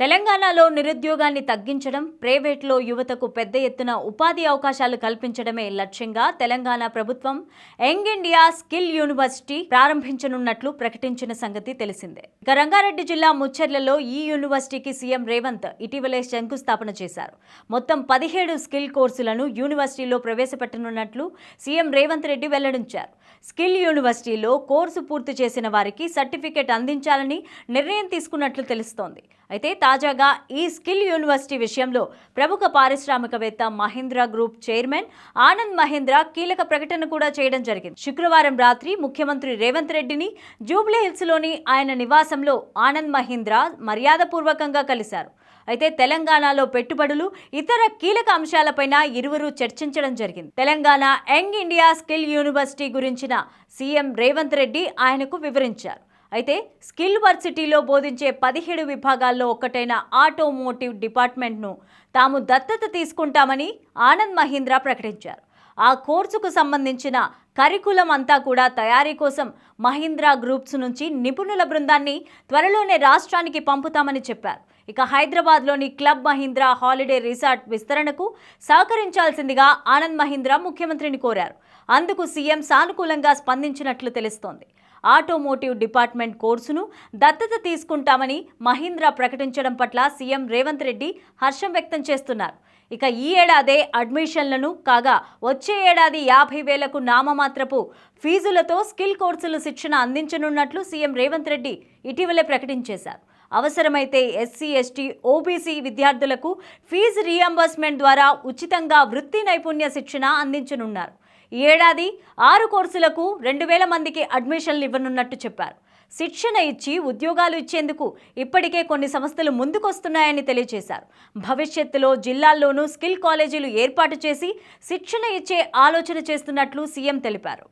తెలంగాణలో నిరుద్యోగాన్ని తగ్గించడం ప్రైవేట్లో యువతకు పెద్ద ఎత్తున ఉపాధి అవకాశాలు కల్పించడమే లక్ష్యంగా తెలంగాణ ప్రభుత్వం యంగ్ ఇండియా స్కిల్ యూనివర్సిటీ ప్రారంభించనున్నట్లు ప్రకటించిన సంగతి తెలిసిందే. ఇక రంగారెడ్డి జిల్లా ముచ్చెర్లలో ఈ యూనివర్సిటీకి సీఎం రేవంత్ ఇటీవలే శంకుస్థాపన చేశారు. మొత్తం పదిహేడు స్కిల్ కోర్సులను యూనివర్సిటీలో ప్రవేశపెట్టనున్నట్లు సీఎం రేవంత్ రెడ్డి వెల్లడించారు. స్కిల్ యూనివర్సిటీలో కోర్సు పూర్తి చేసిన వారికి సర్టిఫికేట్ అందించాలని నిర్ణయం తీసుకున్నట్లు తెలుస్తోంది. అయితే తాజాగా ఈ స్కిల్ యూనివర్సిటీ విషయంలో ప్రముఖ పారిశ్రామికవేత్త మహీంద్రా గ్రూప్ చైర్మన్ ఆనంద్ మహీంద్ర కీలక ప్రకటన కూడా చేయడం జరిగింది. శుక్రవారం రాత్రి ముఖ్యమంత్రి రేవంత్ రెడ్డిని జూబ్లీ హిల్స్లోని ఆయన నివాసంలో ఆనంద్ మహీంద్ర మర్యాదపూర్వకంగా కలిశారు. అయితే తెలంగాణలో పెట్టుబడులు ఇతర కీలక అంశాలపైన ఇరువురు చర్చించడం జరిగింది. Telangana young India skill university గురించిన సీఎం రేవంత్ రెడ్డి ఆయనకు వివరించారు. అయితే స్కిల్ వర్సిటీలో బోధించే పదిహేడు విభాగాల్లో ఒకటైన ఆటోమోటివ్ డిపార్ట్మెంట్ను తాము దత్తత తీసుకుంటామని ఆనంద్ మహీంద్ర ప్రకటించారు. ఆ కోర్సుకు సంబంధించిన కరికులం అంతా కూడా తయారీ కోసం మహీంద్రా గ్రూప్స్ నుంచి నిపుణుల బృందాన్ని త్వరలోనే రాష్ట్రానికి పంపుతామని చెప్పారు. ఇక హైదరాబాద్లోని క్లబ్ మహీంద్రా హాలిడే రిసార్ట్ విస్తరణకు సహకరించాల్సిందిగా ఆనంద్ మహీంద్ర ముఖ్యమంత్రిని కోరారు. అందుకు సీఎం సానుకూలంగా స్పందించినట్లు తెలుస్తోంది. ఆటోమోటివ్ డిపార్ట్మెంట్ కోర్సును దత్తత తీసుకుంటామని మహీంద్రా ప్రకటించడం పట్ల సీఎం రేవంత్ రెడ్డి హర్షం వ్యక్తం చేస్తున్నారు. ఇక ఈ ఏడాదే అడ్మిషన్లను కాగా వచ్చే ఏడాది యాభై వేలకు నామమాత్రపు ఫీజులతో స్కిల్ కోర్సులు శిక్షణ అందించనున్నట్లు సీఎం రేవంత్ రెడ్డి ఇటీవలే ప్రకటించేశారు. అవసరమైతే ఎస్సీ ఎస్టీ ఓబీసీ విద్యార్థులకు ఫీజు రీఎంబర్స్మెంట్ ద్వారా ఉచితంగా వృత్తి నైపుణ్య శిక్షణ అందించనున్నారు. ఈ ఏడాది ఆరు కోర్సులకు రెండు వేల మందికి అడ్మిషన్లు ఇవ్వనున్నట్టు చెప్పారు. శిక్షణ ఇచ్చి ఉద్యోగాలు ఇచ్చేందుకు ఇప్పటికే కొన్ని సంస్థలు ముందుకొస్తున్నాయని తెలియజేశారు. భవిష్యత్తులో జిల్లాల్లోనూ స్కిల్ కాలేజీలు ఏర్పాటు చేసి శిక్షణ ఇచ్చే ఆలోచన చేస్తున్నట్లు సీఎం తెలిపారు.